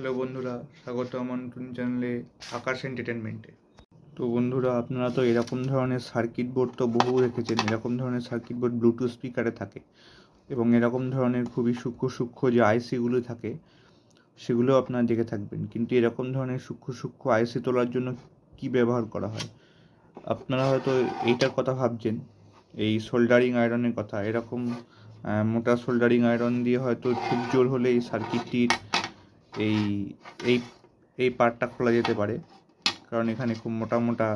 Hello বন্ধুরা, স্বাগত আমার নতুন চ্যানেলে আকাশ এন্টারটেনমেন্টে তো বন্ধুরা, আপনারা তো এরকম ধরনের সার্কিট বোর্ড তো বহু রেখেছেন, এরকম ধরনের সার্কিট বোর্ড ব্লুটুথ স্পিকারে থাকে এবং এরকম ধরনের খুবই সূক্ষ্ম সূক্ষ্ম যে আইসিগুলো থাকে, সেগুলো আপনারা দেখে থাকবেন। কিন্তু এরকম ধরনের সূক্ষ্ম সূক্ষ্ম আইসি তোলার জন্য কি ব্যবহার করা হয়? আপনারা হয়তো এইটার কথা ভাবছেন, এই সোল্ডারিং আয়রনের কথা। এরকম মোটা সোল্ডারিং আয়রন দিয়ে হয়তো খুব জোর হলে এই সার্কিটটির এই এই এই পার্টটা খোলা যেতে পারে। কারণ এখানে খুব মোটা মোটা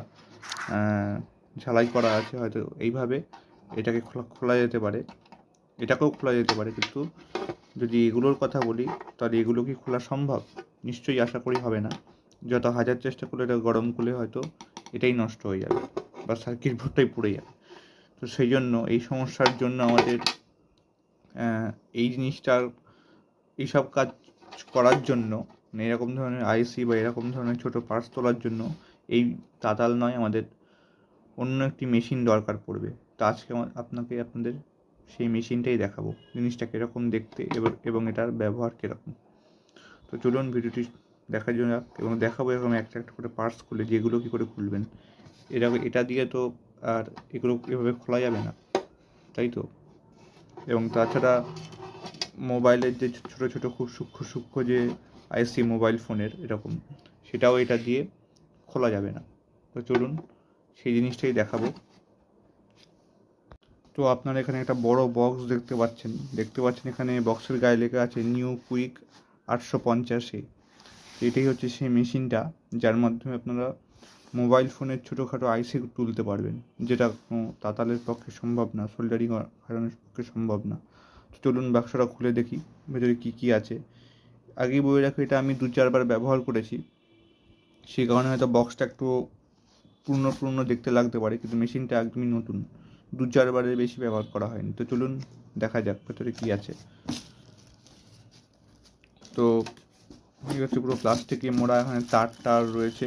ঝালাই করা আছে হয়তো এইভাবে। এটাকে খোলা খোলা যেতে পারে। এটাকেও খোলা যেতে পারে, কিন্তু যদি এগুলোর কথা বলি, তাহলে এগুলো কি খোলা সম্ভব? নিশ্চয়ই আশা করি হবে না। যত হাজার চেষ্টা করলে এটা গরম করলে হয়তো এটাই নষ্ট হয়ে যাবে বা সার্কিট বোর্ডটাই পুড়ে যাবে। তো সেই জন্য এই সমস্যার জন্য আমাদের এই জিনিসটার, এইসব কাজ করার জন্য, এরকম ধরনের আইসি বা এরকম ধরনের ছোটো পার্টস তোলার জন্য এই তাতাল নয়, আমাদের অন্য একটি মেশিন দরকার পড়বে। তো আজকে আপনাকে আপনাদের সেই মেশিনটাই দেখাবো, জিনিসটা কীরকম দেখতে এবং এটার ব্যবহার কীরকম। তো চলুন ভিডিওটি দেখার জন্য এবং দেখাবো এরকম একটা একটা করে পার্টস খুলে, যেগুলো কী করে খুলবেন। এরকম এটা দিয়ে তো আর এগুলো এভাবে খোলা যাবে না, তাই তো? এবং তাছাড়া মোবাইলের যে ছোটো ছোটো খুব সূক্ষ্ম সূক্ষ্ম যে আইসি মোবাইল ফোনের এরকম, সেটাও এটা দিয়ে খোলা যাবে না। তো চলুন সেই জিনিসটাই দেখাবো। তো আপনারা এখানে একটা বড় বক্স দেখতে পাচ্ছেন। দেখতে পাচ্ছেন এখানে বক্সের গায়ে লেখা আছে নিউ কুইক আটশো পঞ্চাশে। এটাই হচ্ছে সেই মেশিনটা, যার মাধ্যমে আপনারা মোবাইল ফোনের ছোটোখাটো আইসি তুলতে পারবেন। যেটা কোনো তাতালের পক্ষে সম্ভব না, সোল্ডারিং আয়রনের পক্ষে সম্ভব না। চলুন বাক্সটা খুলে দেখি, ভেতরে কী কী আছে। আগেই বলে রাখি, এটা আমি দু চারবার ব্যবহার করেছি। সেই কারণে হয়তো বক্সটা একটু পূর্ণ পূর্ণ দেখতে লাগতে পারে, কিন্তু মেশিনটা একদমই নতুন। দু চারবারের বেশি ব্যবহার করা হয়নি। তো চলুন দেখা যাক ভেতরে কী আছে। তো এই হচ্ছে পুরো প্লাস্টিকে মোড়া, এখানে তার টার রয়েছে।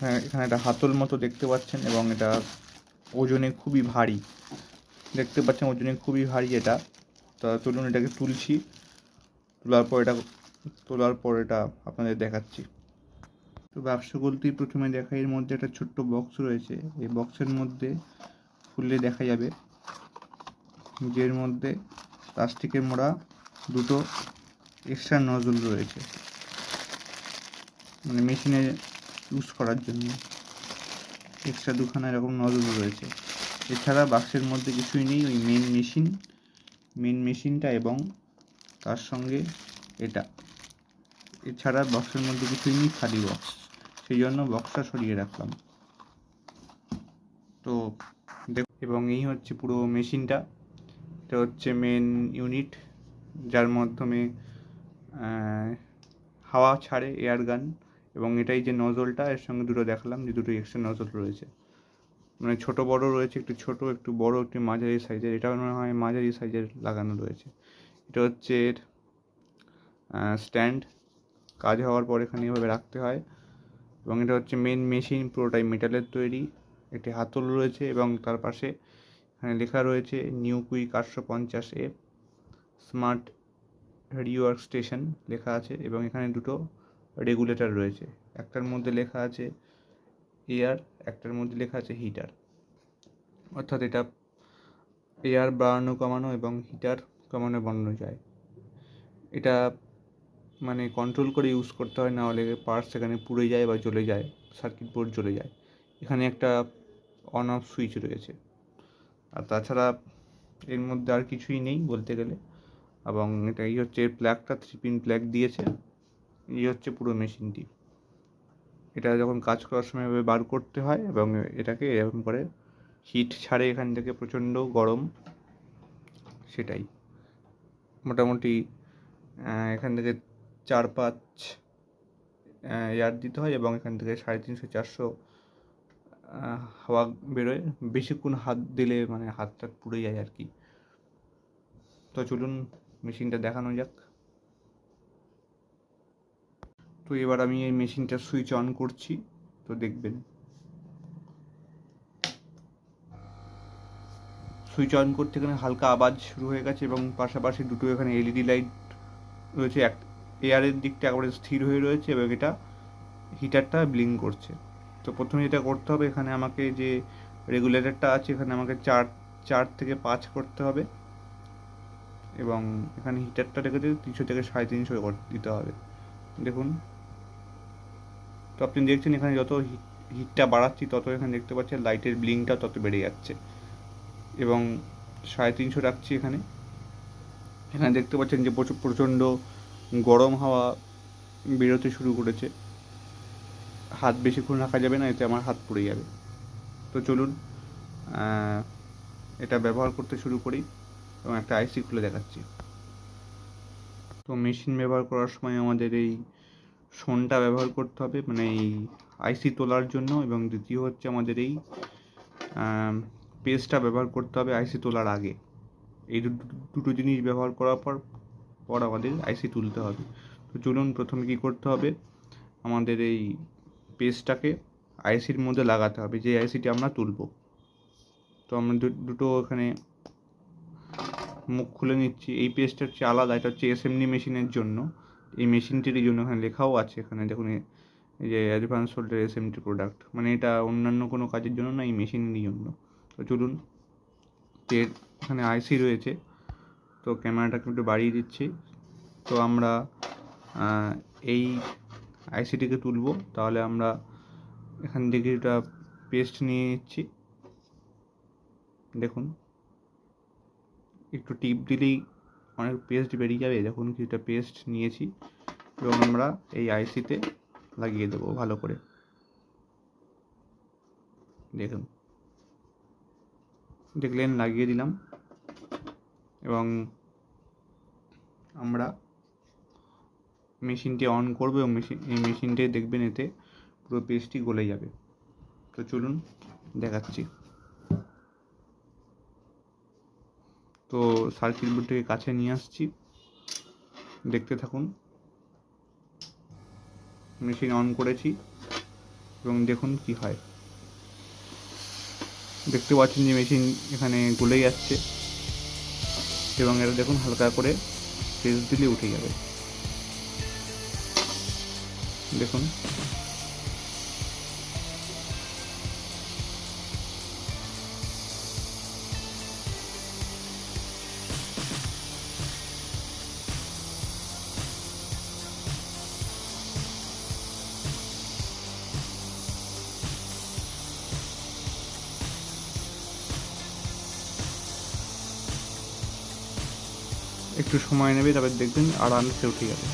হ্যাঁ এখানে একটা হাতল মতো দেখতে পাচ্ছেন এবং এটা ওজনে খুবই ভারী। দেখতে পাচ্ছেন ওজনে খুবই ভারী এটা। তা চলুন এটাকে তুলছি। তোলার পর এটা, তোলার পর এটা আপনাদের দেখাচ্ছি। তো বাক্স বলতেই প্রথমে দেখা, এর মধ্যে একটা ছোট্ট বক্স রয়েছে। এই বক্সের মধ্যে খুললে দেখা যাবে যে এর মধ্যে প্লাস্টিকের মোড়া, দুটো এক্সট্রা নজল রয়েছে। মানে মেশিনে ইউজ করার জন্য। এক্সট্রা দুখানা এরকম নজল রয়েছে। এছাড়া বাক্সের মধ্যে কিছুই নেই, ওই মেন মেশিন মেন মেশিনটা এবং তার সঙ্গে এটা। এছাড়া বক্সের মধ্যে কিছুই নেই, খালি বক্স সেই জন্য বক্সটা সরিয়ে রাখলাম। তো দেখ, এবং এই হচ্ছে পুরো মেশিনটা এটা হচ্ছে মেন ইউনিট যার মাধ্যমে হাওয়া ছাড়ে এয়ার গান এবং এটাই যে নজলটা এর সঙ্গে দুটো দেখালাম, যে দুটো এক্সট্রা নজল রয়েছে। মানে ছোট বড় রয়েছে, একটু ছোট, একটু বড়, একটু মাঝারি সাইজের এটা মনে হয় মাঝারি সাইজের লাগানো রয়েছে। এটা হচ্ছে এর স্ট্যান্ড কাজ হওয়ার পর এখানে এভাবে রাখতে হয়। এবং এটা হচ্ছে মেন মেশিন পুরোটাই মেটালের তৈরি। একটি হাতল রয়েছে এবং তার পাশে এখানে লেখা রয়েছে নিউ কুইক আটশো পঞ্চাশ এ স্মার্ট রিওয়ার্ক স্টেশন লেখা আছে এবং এখানে দুটো রেগুলেটর রয়েছে। একটার মধ্যে লেখা আছে এয়ার একটার মধ্যে লেখা আছে হিটার। অর্থাৎ এটা এয়ার বাড়ানো, কমানো এবং হিটার কমানো বানানো যায়। এটা মানে কন্ট্রোল করে ইউজ করতে হয় না হলে পার্টস সেখানে পুড়ে যায় বা জ্বলে যায় সার্কিট বোর্ড জ্বলে যায়। এখানে একটা অন অফ সুইচ রয়েছে। আর তাছাড়া এর মধ্যে আর কিছুই নেই বলতে গেলে। এবং এটা এই হচ্ছে প্ল্যাগটা থ্রি পিন প্ল্যাগ দিয়েছে। এই হচ্ছে পুরো মেশিনটি এটা যখন কাজ করার সময় এভাবে বার করতে হয় এবং এটাকে এরকম করে হিট ছাড়ে এখান থেকে প্রচণ্ড গরম, সেটাই। মোটামুটি এখান থেকে চার পাঁচ এয়ার দিতে হয় এবং এখান থেকে সাড়ে তিনশো চারশো হাওয়া বেরোয়। বেশিক্ষণ হাত দিলে মানে হাতটা পুড়ে যায় আর কি। তো চলুন মেশিনটা দেখানো যাক। তো এবার আমি এই মেশিনটা সুইচ অন করছি, তো দেখবেন। সুইচ অন করতে এখানে হালকা আওয়াজ শুরু হয়ে গেছে এবং পাশাপাশি দুটো এখানে এলইডি লাইট রয়েছে। এক এয়ারের দিকটা একেবারে স্থির হয়ে রয়েছে এবং এটা হিটারটা ব্লিং করছে। তো প্রথমে যেটা করতে হবে, এখানে আমাকে যে রেগুলেটরটা আছে, এখানে আমাকে চার চার থেকে পাঁচ করতে হবে এবং এখানে হিটারটা রেখেছে তিনশো থেকে সাড়ে তিনশো দিতে হবে। দেখুন। তো আপনি দেখছেন এখানে যত হিট হিটটা বাড়াচ্ছি, তত এখানে দেখতে পাচ্ছেন লাইটের ব্লিংটা তত বেড়ে যাচ্ছে। এবং সাড়ে তিনশো রাখছি এখানে। এখানে দেখতে পাচ্ছেন যে প্রচুর প্রচণ্ড গরম হাওয়া বেরোতে শুরু করেছে। হাত বেশিক্ষণ রাখা যাবে না, এতে আমার হাত পুড়ে যাবে। তো চলুন এটা ব্যবহার করতে শুরু করি এবং একটা আইসি খুলে দেখাচ্ছি। তো মেশিন ব্যবহার করার সময় আমাদের এই শোনটা ব্যবহার করতে হবে মানে এই আইসি তোলার জন্য এবং দ্বিতীয় হচ্ছে আমাদের এই পেস্টটা ব্যবহার করতে হবে আইসি তোলার আগে। এই দুটো জিনিস ব্যবহার করার পর পর আমাদের আইসি তুলতে হবে। তো চলুন প্রথমে কী করতে হবে? আমাদের এই পেস্টটাকে আইসির মধ্যে লাগাতে হবে, যে আইসিটি আমরা তুলব। তো আমরা দুটো এখানে মুখ খুলে নিচ্ছি। এই পেস্টটা হচ্ছে আলাদা, এটা হচ্ছে এসএমডি মেশিনের জন্য। এই মেশিনটির জন্য এখানে লেখাও আছে, এখানে দেখুন এই যে অ্যাডভান্স হোল্ডার এসএমটি প্রোডাক্ট মানে এটা অন্যান্য কোনো কাজের জন্য না, এই মেশিনেরই জন্য। তো চলুন এর এখানে আইসি রয়েছে, তো ক্যামেরাটাকে একটু বাড়িয়ে দিচ্ছি। তো আমরা এই আইসিটিকে তুলব, তাহলে আমরা এখান থেকে একটা পেস্ট নিয়ে নিচ্ছি। দেখুন, একটু টিপ দিলেই অনেক পেস্ট বেরিয়ে যাবে দেখুন কিছুটা পেস্ট নিয়েছি, এবং আমরা এই আইসিতে লাগিয়ে দেবো ভালো করে। দেখুন। দেখলেন লাগিয়ে দিলাম, এবং আমরা মেশিনটি অন করব, এবং মেশিন, এই মেশিনটি দেখবেন এতে পুরো পেস্টটি গলে যাবে। তো চলুন দেখাচ্ছি। তো সার্কিট বোর্ডটিকে কাছে নিয়ে আসছি। দেখতে থাকুন। মেশিন অন করেছি এবং দেখুন কি হয়। দেখতে পাচ্ছেন যে মেশিন এখানে গলে যাচ্ছে এবং এটা দেখুন হালকা করে প্রেস দিলে উঠে যাবে। দেখুন। একটু সময় নেবে তারপর দেখবেন আরামসে উঠে যাবে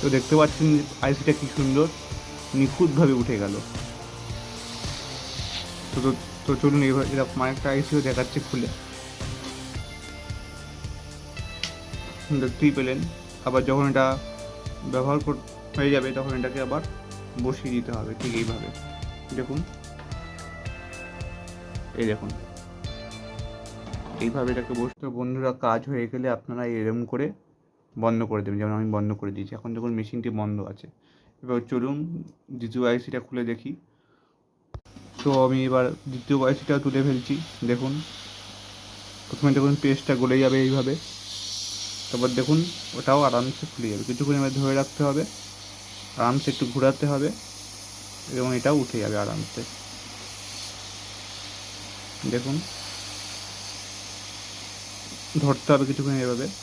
তো দেখতে পাচ্ছেন আইসিটা কি সুন্দর। নিখুঁতভাবে উঠে গেল। তো, তো- চলুন এবার এরকম আরেকটা আইসিও দেখাচ্ছে খুলে। দেখতেই পেলেন। আবার যখন এটা ব্যবহার হয়ে যাবে, তখন এটাকে আবার বসিয়ে দিতে হবে ঠিক এইভাবে। দেখুন। এই দেখুন। এইভাবে এটাকে বসতে বন্ধুরা, কাজ হয়ে গেলে আপনারা এরম করে বন্ধ করে দেবেন। যেমন আমি বন্ধ করে দিয়েছি। এখন দেখুন মেশিনটি বন্ধ আছে। এবার চলুন দ্বিতীয় আইসিটা খুলে দেখি। তো আমি এবার দ্বিতীয় আইসিটা তুলে ফেলছি, দেখুন। প্রথমে দেখুন পেস্টটা গলে যাবে এইভাবে। তারপর দেখুন, ওটাও আরামসে খুলে যাবে। কিছুক্ষণ এবার ধরে রাখতে হবে, আরামসে একটু ঘোরাতে হবে, এবং এটাও উঠে যাবে আরামসে। দেখুন। ধরতে হবে কিছুক্ষণ এভাবে।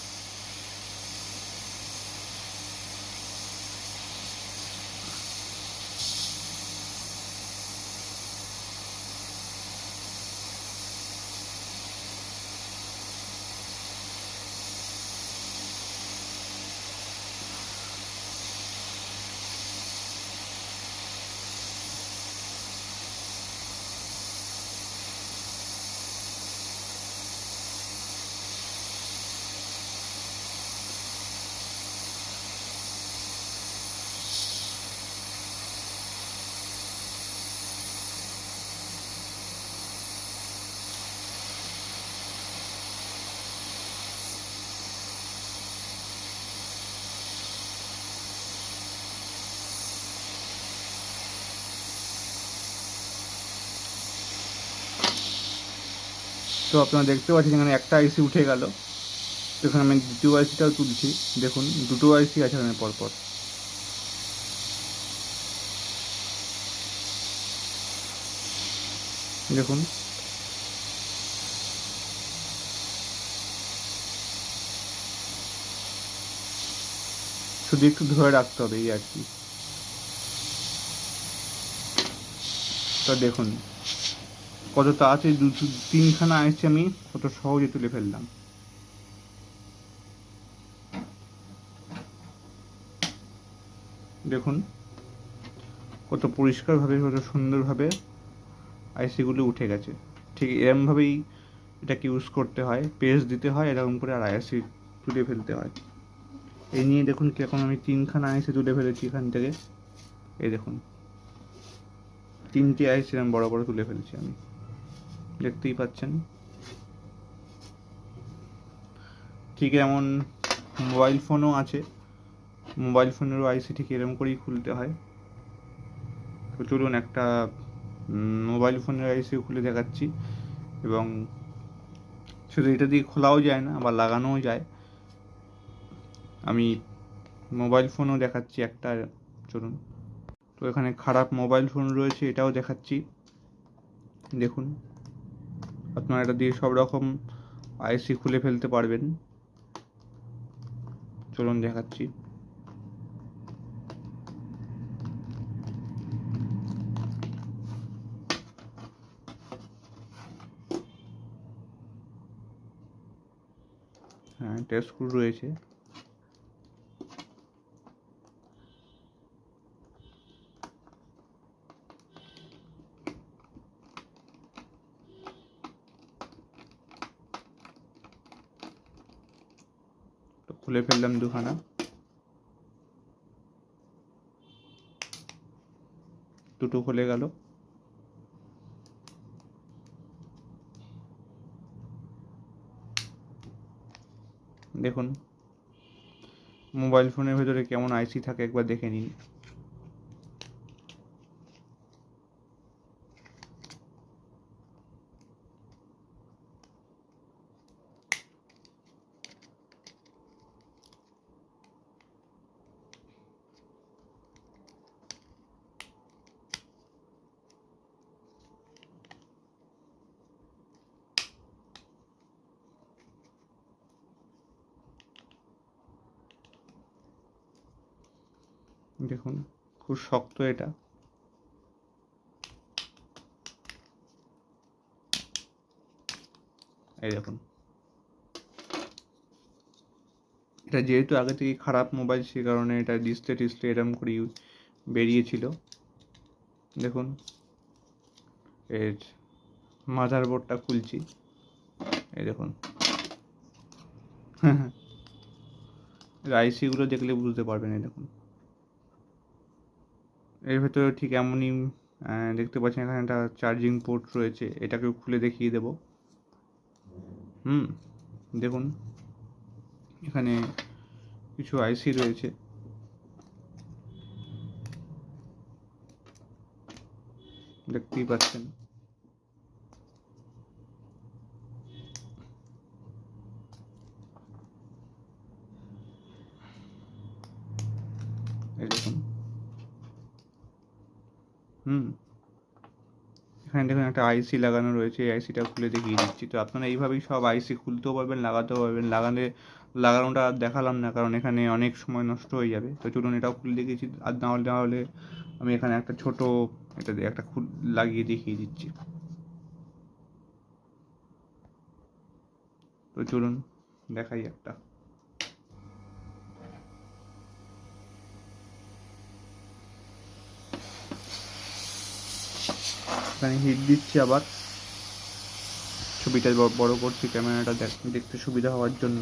তো আপনারা দেখতে পাচ্ছেন এখানে একটা আইসি উঠে গেল। তো এখানে আমি দ্বিতীয় আইসিটাও তুলছি। দেখুন, দুটো আইসি আছে এখানে পরপর। দেখুন। শুধু একটু ধরে রাখতে হবে, এই আর কি। তো দেখুন কত তাড়াতাড়ি দু তিনখানা আইসি আমি কত সহজে তুলে ফেললাম। দেখুন, কত পরিষ্কারভাবে, কত সুন্দরভাবে আইসিগুলো উঠে গেছে। ঠিক এরমভাবেই এটাকে ইউজ করতে হয়, পেস্ট দিতে হয়, এরকম করে আর আইসি তুলে ফেলতে হয়। এই নিয়ে দেখুন কীরকম আমি তিনখানা আইসি তুলে ফেলেছি এখান থেকে। এই দেখুন, তিনটি আইসি আমি বড় বড় তুলে ফেলেছি আমি। দেখতেই পাচ্ছেন। ঠিক এমন মোবাইল ফোনও আছে। মোবাইল ফোনেরও আইসি ঠিক এরকম করেই খুলতে হয়। তো চলুন একটা মোবাইল ফোনের আইসিও খুলে দেখাচ্ছি। এবং শুধু এটা দিয়ে খোলাও যায় না, আবার লাগানোও যায়। আমি মোবাইল ফোনও দেখাচ্ছি একটা, চলুন। তো এখানে খারাপ মোবাইল ফোন রয়েছে, এটাও দেখাচ্ছি। দেখুন। আপনারা এটা দিয়ে সব রকম আইসি খুলে ফেলতে পারবেন। চলুন দেখাচ্ছি। হ্যাঁ টেস্ট রয়েছে তো খুলে ফেললাম দুখানা। দুটো খুলে গেল। দেখুন, মোবাইল ফোনের ভেতরে কেমন আইসি থাকে একবার দেখে নিন। দেখুন, খুব শক্ত এটা। এই দেখুন। এটা যেহেতু আগে থেকে খারাপ মোবাইল, সে কারণে এটা ডিসপ্লে টিসপ্লে এরম করে ইউ- বেরিয়েছিল। দেখুন, এর মাদার বোর্ডটা খুলছি। এই দেখুন। এর আইসিগুলো দেখলে বুঝতে পারবেন, এই দেখুন। এর ভেতরে ঠিক এমনই দেখতে পাচ্ছেন এখানে একটা চার্জিং পোর্ট রয়েছে, এটাকেও খুলে দেখিয়ে দেব। হুম, দেখুন, এখানে কিছু আইসি রয়েছে। দেখতেই পাচ্ছেন। দেখুন হুম। এখানে দেখুন একটা আইসি লাগানো রয়েছে, এই আইসিটা খুলে দেখিয়ে দিচ্ছি। তো আপনারা এইভাবেই সব আইসি খুলতেও পারবেন, লাগাতেও পারবেন। লাগালে, লাগানোটা দেখালাম না, কারণ এখানে অনেক সময় নষ্ট হয়ে যাবে। তো চলুন এটাও খুলে দেখিয়েছি, আর না হলে না হলে আমি এখানে একটা ছোট এটা একটা খুল, লাগিয়ে দেখিয়ে দিচ্ছি। তো চলুন, দেখাই একটা। এখানে হিট দিচ্ছি আবার। ছবিটা বড় করছি ক্যামেরাটা দেখ- দেখতে সুবিধা হওয়ার জন্য।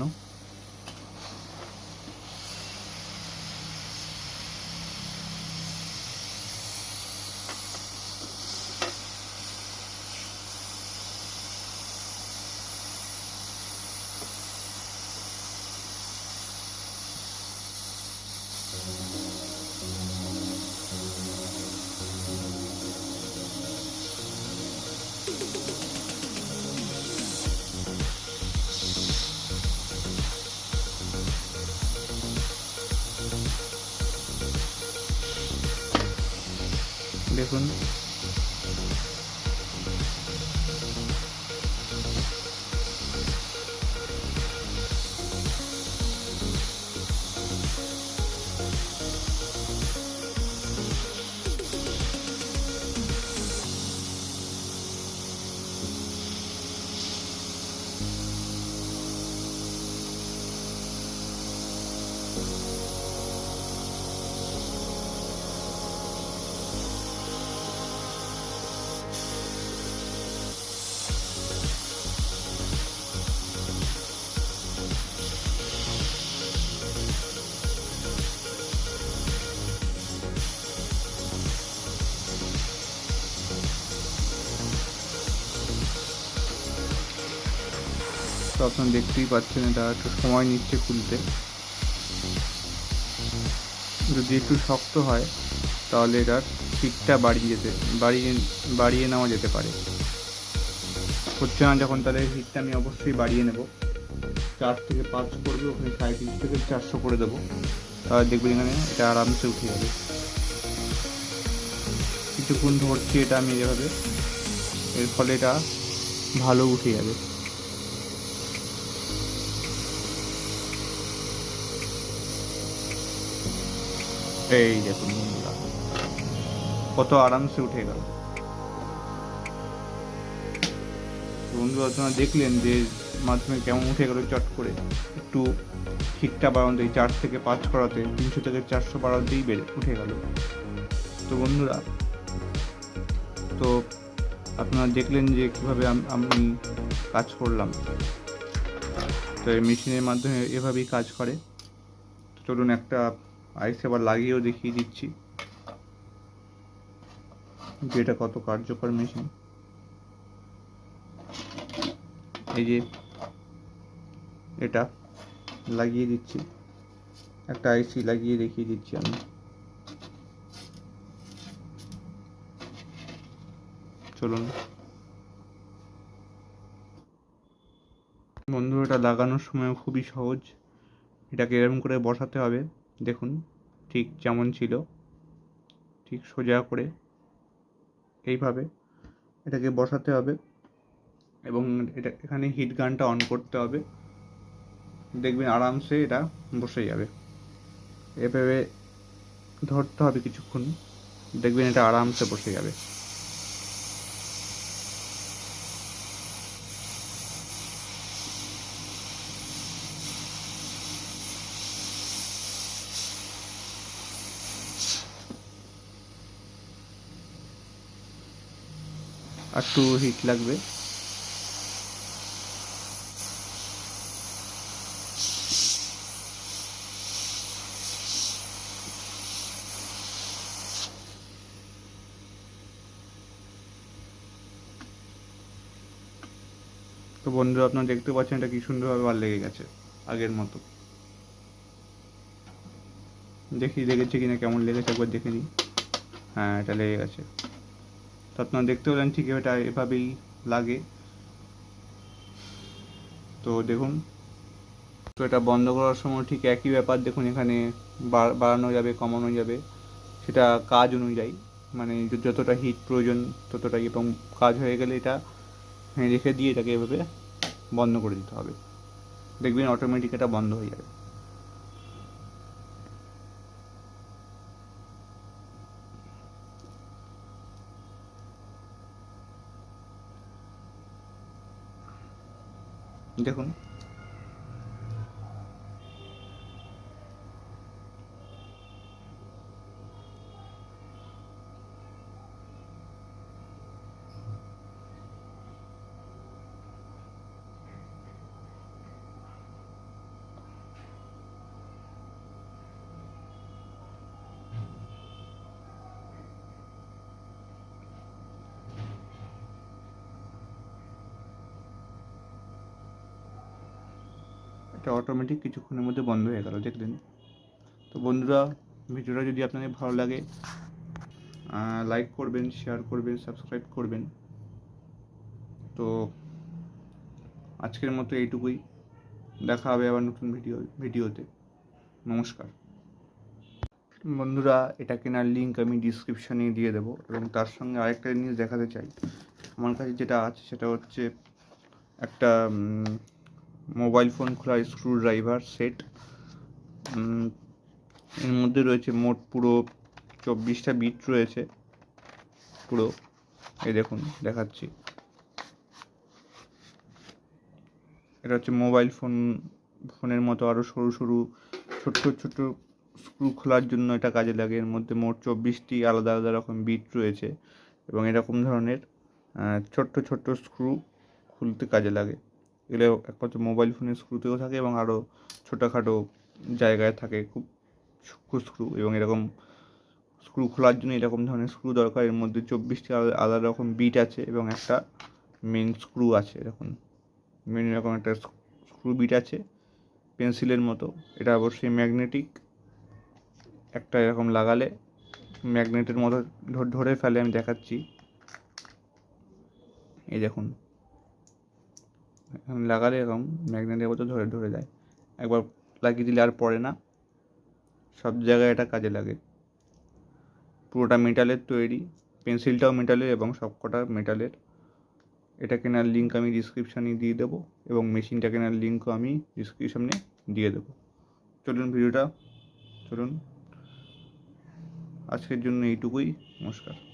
দেখুন তো আপনারা দেখতেই পাচ্ছেন এটা একটু সময় নিচ্ছে খুলতে। যদি একটু শক্ত হয়, তাহলে এটার পিকটা বাড়িয়ে যেতে, বাড়িয়ে বাড়িয়ে নেওয়া যেতে পারে। হচ্ছে না যখন তাহলে হিটটা আমি অবশ্যই বাড়িয়ে নেব। চার থেকে পাঁচ করবে, ওখানে সাড়ে তিন থেকে চারশো করে দেবো। তাহলে দেখবেন এখানে এটা আরামসে উঠে যাবে। কিছুক্ষণ ধরছি এটা আমি এভাবে এর ফলে এটা ভালো উঠে যাবে। এই কত আরামসে উঠে গেল। বন্ধুরা আপনারা দেখলেন যে মাধ্যমে কেমন উঠে গেল চট করে। একটু ঠিকটা বাড়াতে চার থেকে পাঁচ করাতে তিনশো থেকে চারশো বাড়াতেই বেড়ে উঠে গেল। তো বন্ধুরা, তো আপনারা দেখলেন যে কীভাবে আমি কাজ করলাম। তো এই মেশিনের মাধ্যমে এভাবেই কাজ করে। চলুন একটা আইস আবার লাগিয়েও দেখিয়ে দিচ্ছি। যে এটা কত কার্যকর মেশিন এই যে এটা লাগিয়ে দিচ্ছি। একটা আইসি লাগিয়ে দেখিয়ে দিচ্ছি আমি। চলুন। বন্ধু এটা লাগানোর সময় খুবই সহজ। এটাকে এরকম করে বসাতে হবে। দেখুন, ঠিক যেমন ছিল, ঠিক সোজা করে এইভাবে এটাকে বসাতে হবে এবং এটা, এখানে হিট গানটা অন করতে হবে। দেখবেন আরামসে এটা বসে যাবে। এভাবে ধরতে হবে কিছুক্ষণ, দেখবেন এটা আরামসে বসে যাবে। আর একটু হিট লাগবে। তো বন্ধুরা, আপনারা দেখতে পাচ্ছেন এটা কি সুন্দরভাবে বার লেগে গেছে, আগের মতো। দেখি লেগেছে কিনা, কেমন লেগেছে, একবার দেখে নিই। হ্যাঁ এটা লেগে গেছে। তো আপনারা দেখতে পেলেন ঠিক এটা এভাবেই লাগে। তো দেখুন, তো এটা বন্ধ করার সময় ঠিক একই ব্যাপার দেখুন এখানে বাড়ানো যাবে, কমানো যাবে। সেটা কাজ অনুযায়ী মানে যতটা হিট প্রয়োজন ততটাই এবং কাজ হয়ে গেলে এটা রেখে দিয়ে এটাকে এভাবে বন্ধ করে দিতে হবে। দেখবেন অটোমেটিক এটা বন্ধ হয়ে যাবে। দেখুন এটা অটোমেটিক কিছুক্ষণের মধ্যে বন্ধ হয়ে গেল, দেখলেন? তো বন্ধুরা, ভিডিওটা যদি আপনাদের ভালো লাগে লাইক করবেন শেয়ার করবেন সাবস্ক্রাইব করবেন। তো আজকের মতো এইটুকুই। দেখা হবে আবার নতুন ভিডিও ভিডিওতে নমস্কার। বন্ধুরা, এটা কেনার লিঙ্ক আমি ডিসক্রিপশানে দিয়ে দেবো এবং তার সঙ্গে আরেকটা জিনিস দেখাতে চাই। আমার কাছে যেটা আছে, সেটা হচ্ছে একটা মোবাইল ফোন খোলার স্ক্রু ড্রাইভার সেট এর মধ্যে রয়েছে মোট পুরো চব্বিশটা বিট রয়েছে। পুরো, এই দেখুন, দেখাচ্ছি। এটা হচ্ছে মোবাইল ফোন, ফোনের মতো আরও সরু সরু, ছোট্ট ছোট্ট স্ক্রু খোলার জন্য এটা কাজে লাগে। এর মধ্যে মোট চব্বিশটি আলাদা আলাদা রকম বিট রয়েছে এবং এরকম ধরনের ছোট্ট ছোট্ট স্ক্রু খুলতে কাজে লাগে। এগুলো একমাত্র মোবাইল ফোনের স্ক্রুতেও থাকে এবং আরও ছোটোখাটো জায়গায় থাকে, খুব সূক্ষ্ম স্ক্রু এবং এরকম স্ক্রু খোলার জন্য এরকম ধরনের স্ক্রু দরকার। এর মধ্যে চব্বিশটি আলাদা রকম বিট আছে এবং একটা মেন স্ক্রু আছে, এরকম মেন এরকম একটা স্ক্রু বিট আছে পেন্সিলের মতো। এটা অবশ্যই ম্যাগনেটিক একটা এরকম লাগালে ম্যাগনেটের মতো ধরে ফেলে আমি দেখাচ্ছি। এই দেখুন। লাগালে এরকম ম্যাগনেটের মতো ধরে ধরে যায়। একবার লাগিয়ে দিলে আর পড়ে না। সব জায়গায় এটা কাজে লাগে। পুরোটা মেটালের তৈরি। পেন্সিলটাও মেটালের এবং সবকটা মেটালের এটা কেনার লিঙ্ক আমি ডিসক্রিপশানে দিয়ে দেবো এবং মেশিনটা কেনার লিঙ্কও আমি ডিসক্রিপশানে দিয়ে দেবো। চলুন ভিডিওটা চলুন। আজকের জন্য এইটুকুই। নমস্কার।